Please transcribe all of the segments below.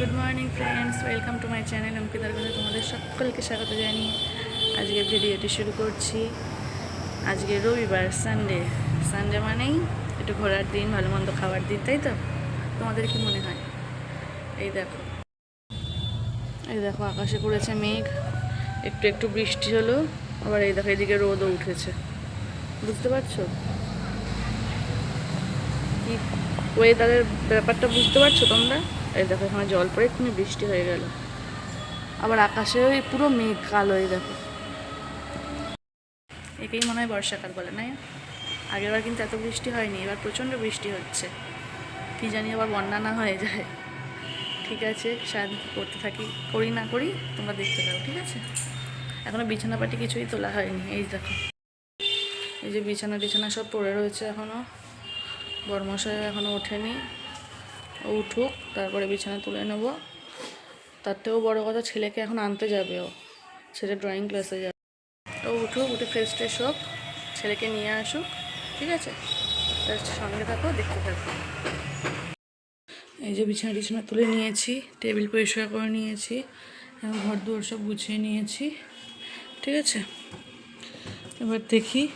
Good morning friends welcome to my channel অঙ্কিতার কথা তোমাদের সকলকে স্বাগত জানিয়ে আজকে ভিডিওটি শুরু করছি। আজকে রবিবার সানডে সানডে মানেই একটু ঘোরার দিন, ভালো মন্দ খাওয়ার দিন, তাই তো? তোমাদের কি মনে হয়? এই দেখো। এই দেখো, আকাশে পড়েছে মেঘ। একটু একটু বৃষ্টি হলো। আবার এই দেখো, এদিকে রোদও উঠেছে। বুঝতে পারছ? কি ওয়েদারের ব্যাপারটা বুঝতে পারছ তোমরা? এই দেখো, এখানে জল পড়ে এক্ষুনি বৃষ্টি হয়ে গেল। আবার আকাশে ওই পুরো মেঘ কালো, এই দেখো। একেই মনে হয় বর্ষাকাল বলে না আগেরবার কিন্তু এত বৃষ্টি হয়নি, এবার প্রচণ্ড বৃষ্টি হচ্ছে। কি জানি আবার বন্যা না হয়ে যায়। ঠিক আছে কি করতে থাকি, করি না করি, তোমরা দেখতে পারো ঠিক আছে? এখনও বিছানাপাটি কিছুই তোলা হয়নি, এই দেখো। এই যে বিছানা বিছানা সব পড়ে রয়েছে এখনও বরমশাই এখনও ওঠেনি। উঠুক, তারপরে বিছানা তুলে নেব। তার থেকেও বড়ো কথা, ছেলেকে এখন আনতে যাবে ও। ছেলে ড্রয়িং ক্লাসে যাবে। ও উঠুক, উঠে ফ্রেশ ট্রেশ হোক, ছেলেকে নিয়ে আসুক, ঠিক আছে? Just সঙ্গে থাকো, দেখতে থাকো। এই যে বিছানা টিছানা তুলে নিয়েছি, টেবিল পরিষ্কার করে নিয়েছি ঘর দুয়ার সব গুছিয়ে নিয়েছি, ঠিক আছে? এবার দেখি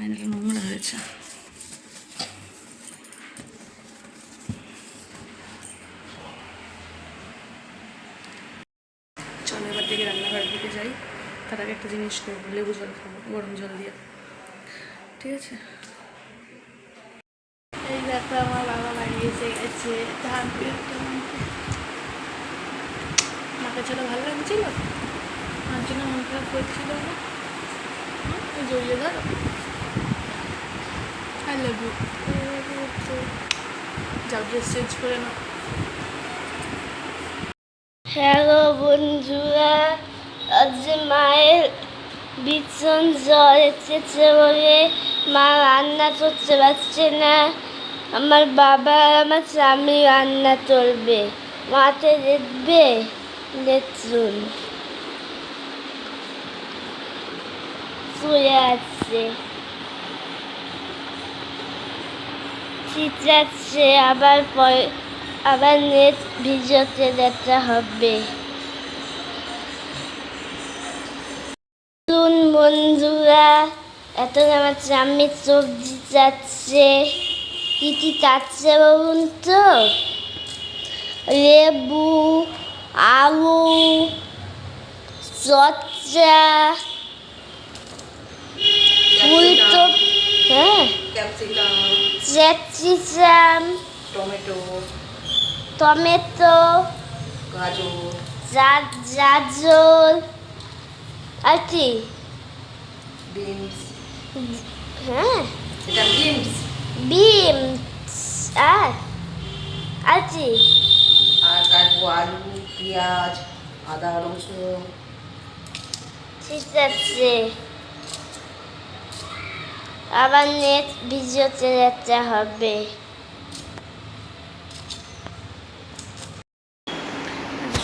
আয়নাটা নোংরা হয়েছে। চলো এবার দিকে রান্নাঘরের দিকে যাই। তার আগে একটা জিনিস করব লেবু জল খাব গরম জল দিয়ে। ঠিক আছে? এই দেখো আমার বাবা বাড়ি এসে গেছে ধান মাকে ছেলে ভালো লাগছিল? আমার জন্য মন খারাপ করছিল না? জড়িয়ে ধরো। I love you. যাও, ড্রেস চেঞ্জ করে নাও। হ্যালো বন্ধুরা, আজ মায়ের ভীষণ জ্বর এসেছে বলে মা রান্না করতে পারছে না। আমার বাবা আমার স্বামী রান্না করবে। মাকে দেখবে? দেখুন। শুয়ে আছে। আছে আবার আবার নেট ভিডিওতে যেতে হবে। শুন বন্ধুরা এখন আমার স্বামী সবজি চাচ্ছে কি কি চাচ্ছে বলুন তো? লেবু, আলু, চচ্চা, ফুলকপি হ্যাঁ? ক্যাপসিকাম টমেটো টমেটো গাজর আর কি বিনস হ্যাঁ এটা বিনস বিনস আর আর কি আর কাটবো আলু পেঁয়াজ আদা রসুন ঠিক আছে আবার নেট ভিডিওতে যেতে হবে।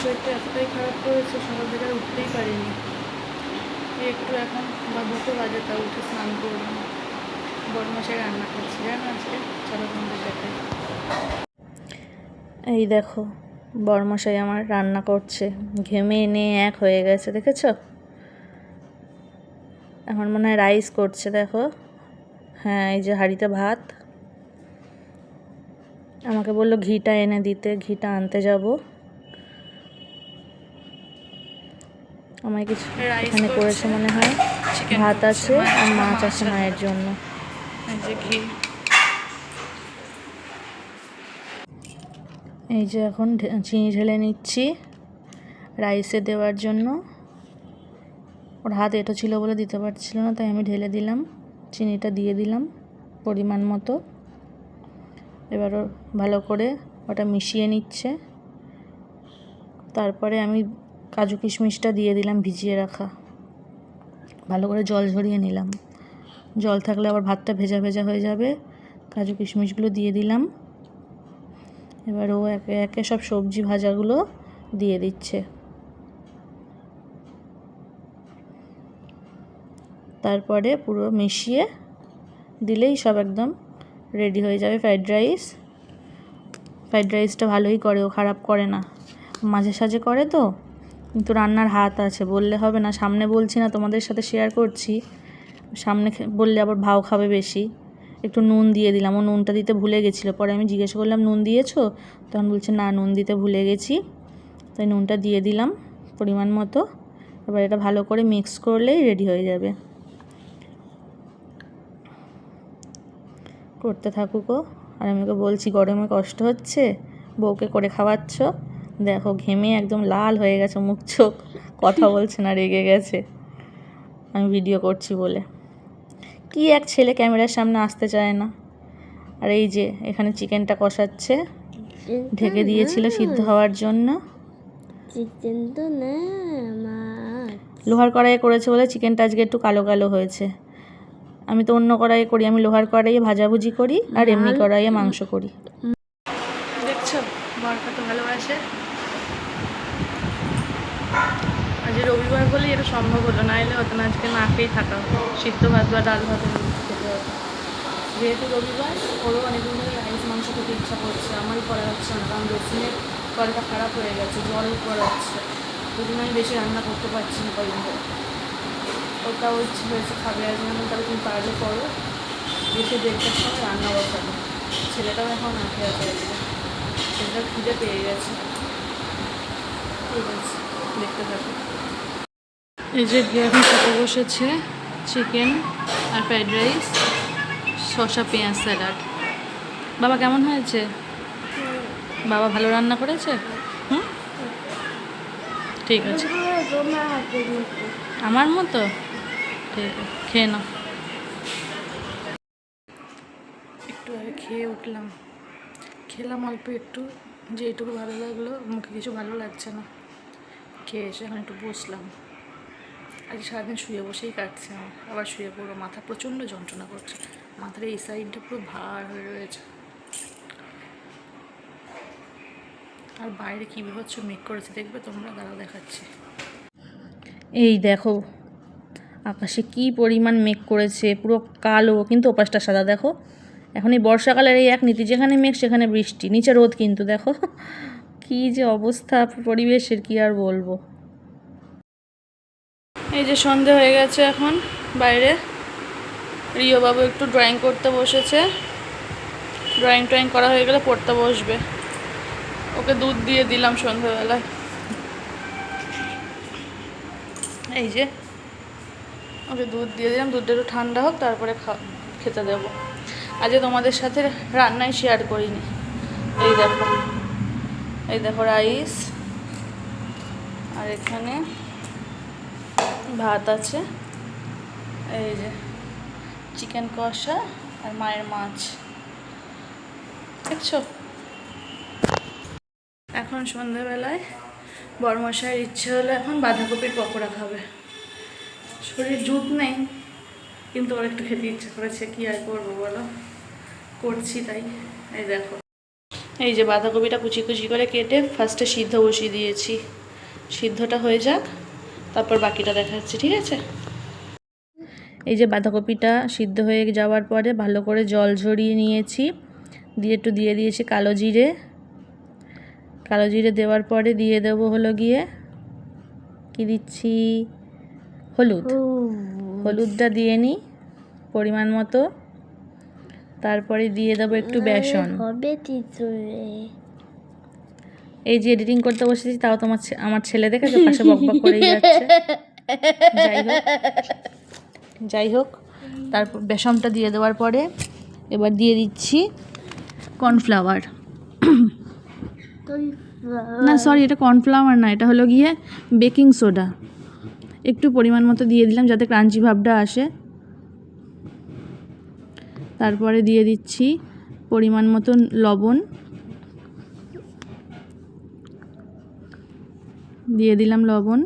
শরীরটা এতটাই খারাপ করেছে সকাল থেকে উঠতেই পারিনি। এই একটু এখন বা দুটো বাজে তা উঠে স্নান করলাম বরমাসায় রান্না করছি জানো আজকে? চলো তোমাদের দেখাই। এই দেখো বরমশাই আমার রান্না করছে। ঘেমে এনে এক হয়ে গেছে দেখেছ? এখন মনে হয় রাইস করছে দেখো। হ্যাঁ এই যে হাঁড়িতে ভাত। আমাকে বলল ঘিটা এনে দিতে ঘিটা আনতে যাব। আমায় কিছু এখানে করেছে মনে হয়। ভাত আছে আর মাছ আছে মায়ের জন্য। এই যে এখন চিনি ঢেলে নিচ্ছি রাইসে দেওয়ার জন্য। ওর হাত এটো ছিল বলে দিতে পারছিল না তাই আমি ঢেলে দিলাম। চিনিটা দিয়ে দিলাম পরিমাণ মতো। এবার ভালো করে ওটা মিশিয়ে নিচ্ছে। তারপরে আমি কাজু কিশমিশটা দিয়ে দিলাম ভিজিয়ে রাখা। ভালো করে জল ঝরিয়ে নিলাম। জল থাকলে আবার ভাতটা ভেজা ভেজা হয়ে যাবে। কাজু কিশমিশগুলো দিয়ে দিলাম। এবার ও একে একে সব সবজি ভাজাগুলো দিয়ে দিচ্ছে। তারপরে পুরো মিশিয়ে দিলেই সব একদম রেডি হয়ে যাবে ফ্রাইড রাইস ফ্রাইড রাইসটা ভালোই করে, ও খারাপ করে না। মাঝে সাঝে করে তো, কিন্তু রান্নার হাত আছে। বললে হবে না, সামনে বলছি না, তোমাদের সাথে শেয়ার করছি। সামনে বললে আবার ভাও খাবে বেশি। একটু নুন দিয়ে দিলাম। ও নুনটা দিতে ভুলে গেছিল। পরে আমি জিজ্ঞেস করলাম, নুন দিয়েছ? তখন বলছে, না, নুন দিতে ভুলে গেছি। তাই নুনটা দিয়ে দিলাম পরিমাণ মতো। এবার এটা ভালো করে মিক্স করলেই রেডি হয়ে যাবে। করতে থাকুক আর আমি ওকে বলছি গরমে কষ্ট হচ্ছে? বউকে করে খাওয়াচ্ছ? দেখো ঘেমে একদম লাল হয়ে গেছে মুখ চোখ। কথা বলছে না রেগে গেছে। আমি ভিডিও করছি বলে। কি এক ছেলে ক্যামেরার সামনে আসতে চায় না। আর এই যে এখানে চিকেনটা কষাচ্ছে। ঢেকে দিয়েছিল সিদ্ধ হওয়ার জন্য। চিকেন তো না লোহার কড়াইয়ে করেছে বলে চিকেনটা আজকে একটু কালো কালো হয়েছে। আমি তো অন্য কড়াইয়ে করি আমি লোহার কড়াইয়ে ভাজাভুজি করি আর এমনি কড়াইয়ে মাংস করি। দেখছ বর কত ভালোবাসে। আজ রবিবার বলেই এটা সম্ভব হলো না এলে হতো না আজকে না খেয়েই থাকা সিদ্ধ ভাত বা ডাল ভাত যেহেতু রবিবার ওরও অনেকদিন ধরে রাইস মাংস খেতে ইচ্ছা করছে আমারই করা যাচ্ছে না কারণ রসুনের কলটা খারাপ হয়ে গেছে জল পড়াচ্ছে দুদিন আমি বেশি রান্না করতে পারছি না কদিন ধরে। ওটাও ইচ্ছে হয়েছে খাবে আজ আমি তাহলে তুমি পারলে করো। এসে দেড়টার সময় রান্না বসাবো ছেলেটাও এখন খেয়ে আছে ছেলেটার খিদে পেয়ে গেছে। ঠিক আছে দেখতে থাকো। এই যে গিয়ে এখন খেতে বসেছে চিকেন আর ফ্রাইড রাইস শসা পেঁয়াজ স্যালাড বাবা কেমন হয়েছে? বাবা ভালো রান্না করেছে? হুম? ঠিক আছে। আমার মতো? ঠিক খেয়ে নাও। একটু আগে খেয়ে উঠলাম। খেলাম অল্প একটু যেটুকু ভালো লাগল মুখে কিছু ভালো লাগছে না। খেয়ে এসে এখন একটু বসলাম। আজ সারাদিন শুয়ে বসেই কাটছে আমার। আবার শুয়ে পড়ব মাথা প্রচণ্ড যন্ত্রণা করছে। মাথার এই সাইডটা পুরো ভার হয়ে রয়েছে। আর বাইরে কী বিভৎস মেঘ করেছে দেখবে তোমরা দাঁড়াও দেখাচ্ছি। এই দেখো আকাশে কি পরিমাণ মেঘ করেছে, পুরো কালো, কিন্তু ওপাশটা সাদা, দেখো। এখন এই বর্ষাকালের এই এক নীতি, যেখানে মেঘ, সেখানে বৃষ্টি, নিচে রোদ কিন্তু, দেখো। কি যে অবস্থা, পরিবেশের কি আর বলব। এই যে সন্ধে হয়ে গেছে এখন, বাইরে। রিও বাবু একটু ড্রয়িং করতে বসেছে। ড্রয়িং ট্রয়িং করা হয়ে গেলে পড়তে বসবে। ওকে দুধ দিয়ে দিলাম সন্ধ্যেবেলায় এই যে ওকে দুধ দিয়ে দিলাম, দুধটা একটু ঠান্ডা হোক, তারপরে খেতে দেবো। আজকে তোমাদের সাথে রান্নাই শেয়ার করিনি। এই দেখো এই দেখো রাইস আর এখানে ভাত আছে। এই যে চিকেন কষা আর মায়ের মাছ। দেখছ? এখন সন্ধ্যেবেলায় বরমশাইয়ের ইচ্ছে হলো এখন বাঁধাকপির পকোড়া খাবে। শরীর জুত নেই, কিন্তু ওর একটু খেতে ইচ্ছে করেছে, কি আর করব বলো? করছি তাই, এই দেখো। এই যে বাঁধাকপিটা কুচি কুচি করে কেটে ফার্স্টে সিদ্ধ বসিয়ে দিয়েছি। সিদ্ধটা হয়ে যাক, তারপর বাকিটা দেখাচ্ছি, ঠিক আছে? এই যে বাঁধাকপিটা সিদ্ধ হয়ে যাওয়ার পরে ভালো করে জল ঝরিয়ে নিয়েছি, দিয়ে একটু দিয়ে দিয়েছি কালো জিরে। কালো জিরে দেওয়ার পরে দিয়ে দেবো হলো গিয়ে, কি দিচ্ছি? হলুদ। হলুদটা দিয়ে নিই পরিমাণ মতো। তারপরে দিয়ে দেবো একটু বেসন। হবে এই যে এডিটিং করতে বসেছি তাও তোমার আমার ছেলে দেখেছ পাশে বকবক করেই যাচ্ছে। যাই হোক যাই হোক তারপর বেসনটা দিয়ে দেওয়ার পরে এবার দিয়ে দিচ্ছি কর্নফ্লাওয়ার। না সরি এটা কর্নফ্লাওয়ার না এটা হলো গিয়ে বেকিং সোডা। একটু পরিমাণ মতো দিয়ে দিলাম যাতে ক্রাঞ্চি ভাবটা আসে। তারপরে দিয়ে দিচ্ছি পরিমাণ মতো লবণ। দিয়ে দিলাম লবণ।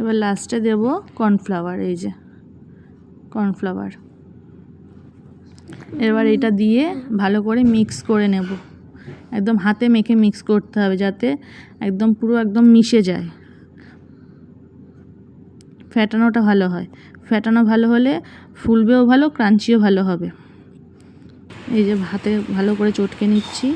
এবার লাস্টে দেব কর্নফ্লাওয়ার, এই যে কর্নফ্লাওয়ার। এবার এটা দিয়ে ভালো করে মিক্স করে নেব। একদম হাতে মেখে মিক্স করতে হবে যাতে একদম পুরো একদম মিশে যায়। ফ্যাটানোটা ভালো হয়। ফ্যাটানো ভালো হলে ফুলবেও ভালো ক্রাঞ্চিও ভালো হবে। এই যে হাতে ভালো করে চটকে নিচ্ছি।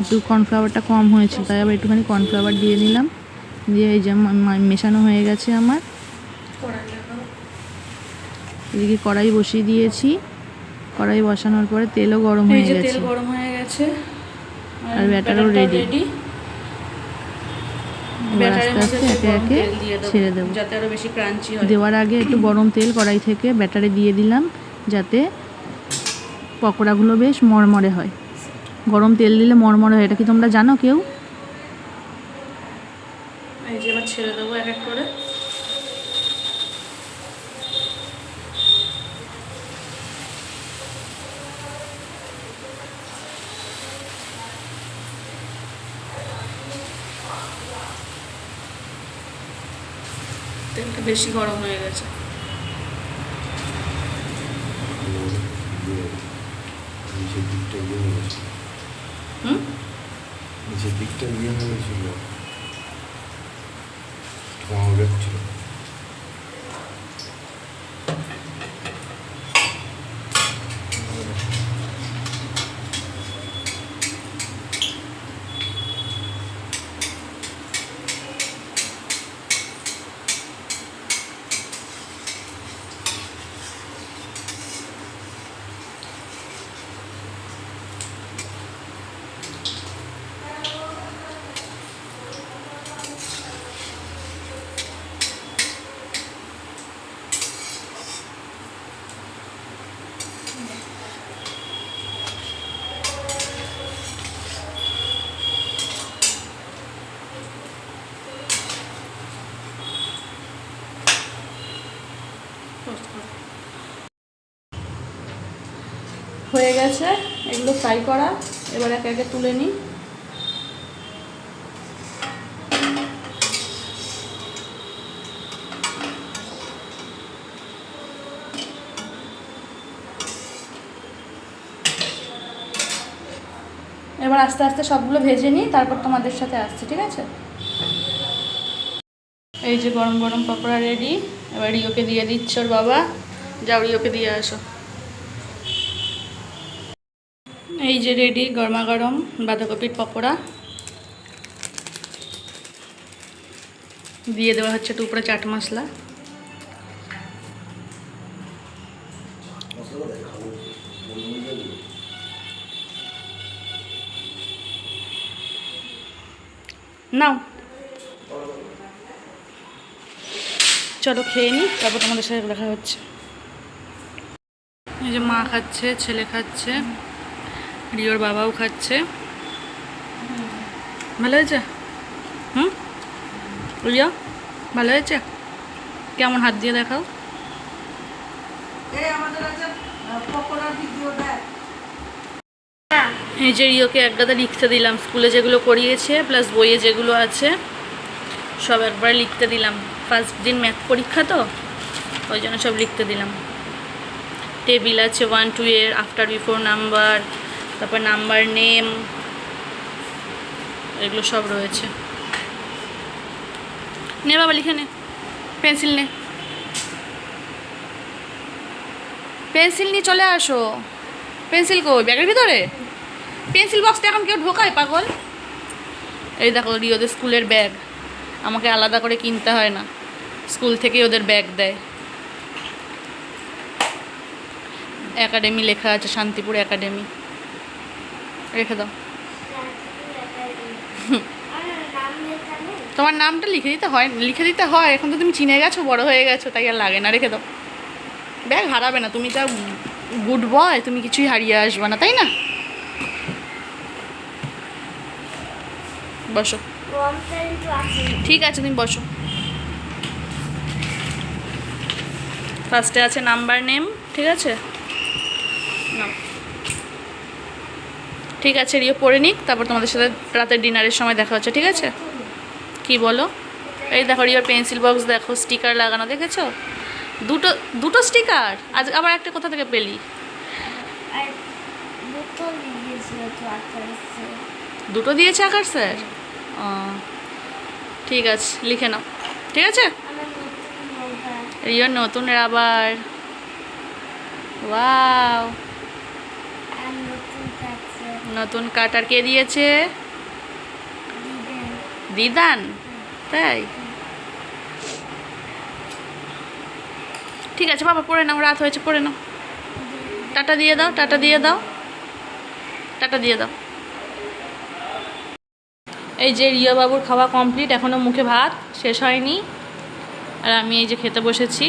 একটু কর্নফ্লাওয়ারটা কম হয়েছে তাই আবার একটুখানি কর্নফ্লাওয়ার দিয়ে নিলাম। দিয়ে এই যে মেশানো হয়ে গেছে আমার। এদিকে কড়াই বসিয়ে দিয়েছি। কড়াই বসানোর পরে তেলও গরম হয়ে গেছে তেল গরম হয়ে গেছে। আর ব্যাটারও ready। এবার আস্তে আস্তে একে একে ছেড়ে দেবো। যাতে বেশি ক্রাঞ্চি হয়। দেওয়ার আগে একটু গরম তেল কড়াই থেকে ব্যাটারে দিয়ে দিলাম যাতে পকোড়াগুলো বেশ মরমরে হয়। গরম তেল দিলে মরমরে হয়। এটা কি তোমরা জানো কেউ? এই যে এবার ছেড়ে দেবো এক এক করে। তেলটা বেশি গরম হয়ে গেছে। নিচের দিকটা ইয়ে হয়ে গেছে হুম? নিচের দিকটা ইয়ে হয়ে গেছিল হয়ে গেছে, এগুলো ফ্রাই করা। এবার একে একে তুলে নিই। এবার আস্তে আস্তে সবগুলো ভেজে নিই, তারপর তোমাদের সাথে আসছি, ঠিক আছে? এই যে গরম গরম পকোড়া রেডি এবার রিওকে দিয়ে দিচ্ছে ওর বাবা। যাও রিওকে দিয়ে আসো। এই যে রেডি গরমা গরম, বাঁধাকপির পকোড়া। দিয়ে দেওয়া হচ্ছে একটু চাট মশলা। নাও। চলো খেয়ে নিই তারপর তোমাদের সাথে দেখা হচ্ছে। এই যে মা খাচ্ছে, ছেলে খাচ্ছে, রিওর বাবাও খাচ্ছে। ভালো হয়েছে? হুম? রিয়া ভালো হয়েছে? কেমন হাত দিয়ে দেখাও। এই যে রিওকে এক গাদা লিখতে দিলাম, স্কুলে যেগুলো করিয়েছে, প্লাস বইয়ে যেগুলো আছে, সব একবার লিখতে দিলাম। ফার্স্ট দিন ম্যাথ পরীক্ষা তো, ওই জন্য সব লিখতে দিলাম। টেবিল আছে ওয়ান টু এর আফটার বিফোর নাম্বার তারপর নাম্বার নেম এগুলো সব রয়েছে। নে বাবা, লিখে নে। পেন্সিল নে। পেন্সিল নিয়ে চলে আসো। পেন্সিল কই? ব্যাগের ভিতরে? পেন্সিল বক্সটা এখন কেউ ঢোকায়, পাগল? এই দেখো, রিওদের স্কুলের ব্যাগ আমাকে আলাদা করে কিনতে হয় না। স্কুল থেকেই ওদের ব্যাগ দেয়। একাডেমি লেখা আছে শান্তিপুর একাডেমি রেখে দাও। তোমার নামটা লিখে দিতে হয় লিখে দিতে হয় এখন তো তুমি চিনে গেছো বড় হয়ে গেছো তাই আর লাগে না রেখে দাও। ব্যাগ হারাবে না তুমি যা গুড বয় তুমি কিছুই হারিয়ে আসবে না তাই না? বসো। ঠিক আছে তুমি বসো। ফার্স্টে আছে নাম্বার নেম ঠিক আছে? ঠিক আছে রিও পড়ে নিক তারপর তোমাদের সাথে রাতের ডিনারের সময় দেখা হচ্ছে ঠিক আছে? কি বলো? এই দেখো রিওর পেন্সিল বক্স দেখো স্টিকার লাগানো দেখেছ? দুটো দুটো স্টিকার? আজ আবার একটা কোথা থেকে পেলি? দুটো দিয়েছে আকার স্যার ঠিক আছে লিখে নাও ঠিক আছে? আমার নতুন রাবার? ওয়াও নতুন কাটার কে দিয়েছে? দিদান। তাই? ঠিক আছে, বাবা, পড়ে নাও, রাত হয়েছে, পড়ে নাও। টাটা দিয়ে দাও, টাটা দিয়ে দাও। টাটা দিয়ে দাও। এই যে রিয়া বাবুর খাওয়া কমপ্লিট এখনও মুখে ভাত, শেষ হয়নি। আর আমি এই যে খেতে বসেছি,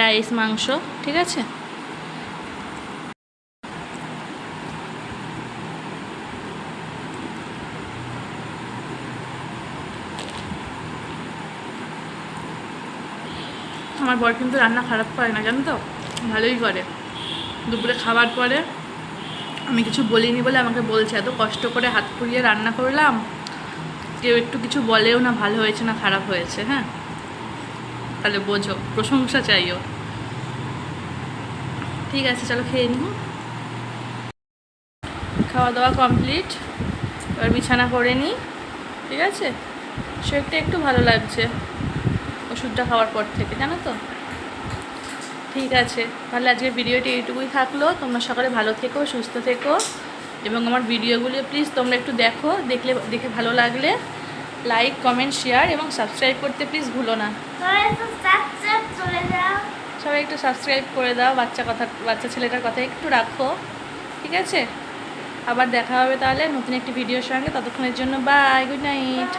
রাইস, মাংস, ঠিক আছে? আমার বর কিন্তু রান্না খারাপ করে না, জানো তো? ভালোই করে। দুপুরে খাবার পরে আমি কিছু বলিনি বলে আমাকে বলছে, এত কষ্ট করে হাত পুড়িয়ে রান্না করলাম, কেউ একটু কিছু বলেও না ভালো হয়েছে না খারাপ হয়েছে হ্যাঁ? তাহলে বোঝো, প্রশংসা চাইও। ঠিক আছে, চলো খেয়ে হুম? খাওয়া দাওয়া কমপ্লিট, এবার বিছানা করে নিই, ঠিক আছে? শরীরটা একটু ভালো লাগছে, ওষুধটা খাওয়ার পর থেকে, জানো তো? ঠিক আছে, তাহলে আজকের ভিডিওটি এইটুকুই থাকল, তোমরা সকালে ভালো থেকো, সুস্থ থেকো, এবং আমার ভিডিওগুলো প্লিজ তোমরা একটু দেখো, দেখলে, দেখে ভালো লাগলে লাইক কমেন্ট শেয়ার এবং সাবস্ক্রাইব করতে প্লিজ ভুলো না। সবাই একটু সাবস্ক্রাইব করে দাও বাচ্চা কথা বাচ্চা ছেলেটার কথা একটু রাখো ঠিক আছে? আবার দেখা হবে তাহলে নতুন একটি ভিডিওর সঙ্গে ততক্ষণের জন্য বাই গুড নাইট.